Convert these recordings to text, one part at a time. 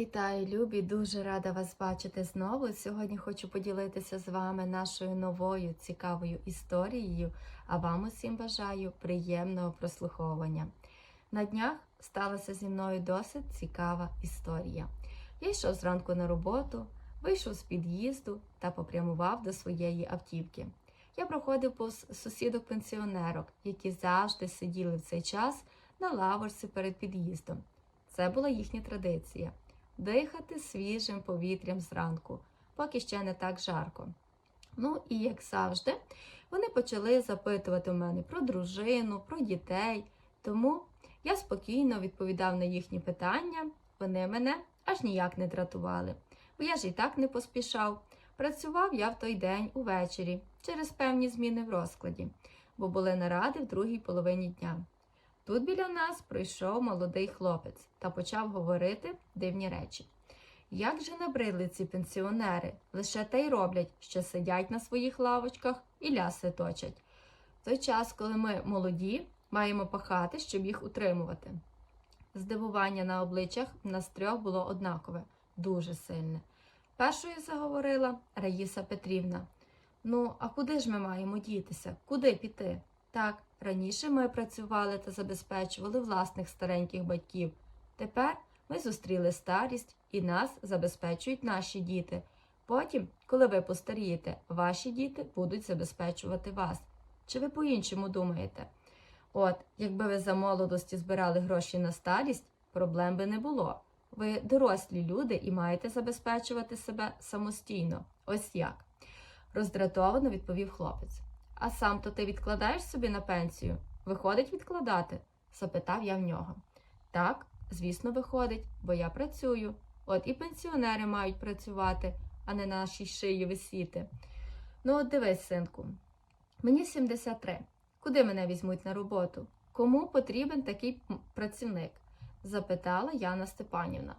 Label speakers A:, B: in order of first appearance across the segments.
A: Вітаю, любі! Дуже рада вас бачити знову. Сьогодні хочу поділитися з вами нашою новою цікавою історією, а вам усім бажаю приємного прослуховування. На днях сталася зі мною досить цікава історія. Я йшов зранку на роботу, вийшов з під'їзду та попрямував до своєї автівки. Я проходив повз сусідок-пенсіонерок, які завжди сиділи в цей час на лавочці перед під'їздом. Це була їхня традиція дихати свіжим повітрям зранку, поки ще не так жарко. Ну і як завжди, вони почали запитувати в мене про дружину, про дітей. Тому я спокійно відповідав на їхні питання, вони мене аж ніяк не дратували, бо я ж і так не поспішав. Працював я в той день увечері через певні зміни в розкладі, бо були наради в другій половині дня. Тут біля нас прийшов молодий хлопець та почав говорити дивні речі. Як же набридли ці пенсіонери, лише те й роблять, що сидять на своїх лавочках і ляси точать. В той час, коли ми молоді, маємо пахати, щоб їх утримувати. Здивування на обличчях нас трьох було однакове, дуже сильне. Першою заговорила Раїса Петрівна. Ну, а куди ж ми маємо дітися? Куди піти? Так, раніше ми працювали та забезпечували власних стареньких батьків. Тепер ми зустріли старість і нас забезпечують наші діти. Потім, коли ви постарієте, ваші діти будуть забезпечувати вас. Чи ви по-іншому думаєте? От, якби ви за молодості збирали гроші на старість, проблем би не було. Ви дорослі люди і маєте забезпечувати себе самостійно. Ось як. Роздратовано відповів хлопець. А сам то ти відкладаєш собі на пенсію? Виходить відкладати? запитав я в нього. Так, звісно, виходить, бо я працюю. От і пенсіонери мають працювати, а не на нашій шиї висіти. Ну, от дивись, синку, мені 73. Куди мене візьмуть на роботу? Кому потрібен такий працівник? запитала Яна Степанівна.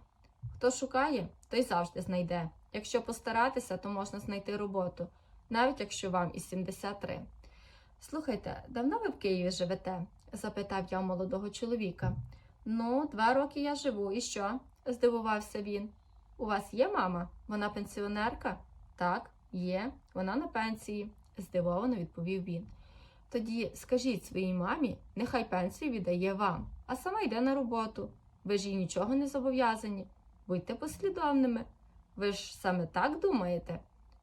A: Хто шукає, той завжди знайде. Якщо постаратися, то можна знайти роботу, навіть якщо вам і 73. Слухайте, давно ви в Києві живете? запитав я молодого чоловіка. Ну, два роки я живу, і що? здивувався він. У вас є мама? Вона пенсіонерка? Так, є, вона на пенсії, здивовано відповів він. Тоді скажіть своїй мамі, нехай пенсію віддає вам, а сама йде на роботу. Ви ж їй нічого не зобов'язані. Будьте послідовними. Ви ж саме так думаєте?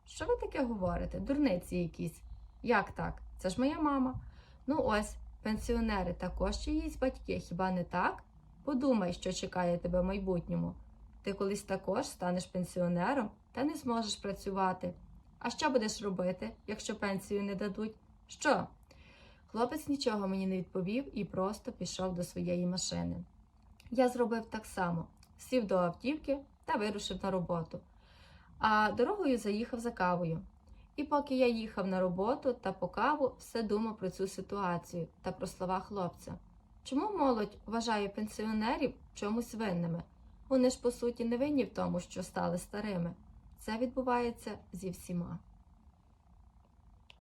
A: Що ви таке говорите? Дурниці якісь. Як так? Це ж моя мама. Ну ось, пенсіонери також чиїсь батьки, хіба не так? Подумай, що чекає тебе в майбутньому. Ти колись також станеш пенсіонером та не зможеш працювати. А що будеш робити, якщо пенсію не дадуть? Що? Хлопець нічого мені не відповів і просто пішов до своєї машини. Я зробив так само: сів до автівки та вирушив на роботу. А дорогою заїхав за кавою. І поки я їхав на роботу та по каву, все думав про цю ситуацію та про слова хлопця. Чому молодь вважає пенсіонерів чомусь винними? Вони ж по суті не винні в тому, що стали старими. Це відбувається зі всіма.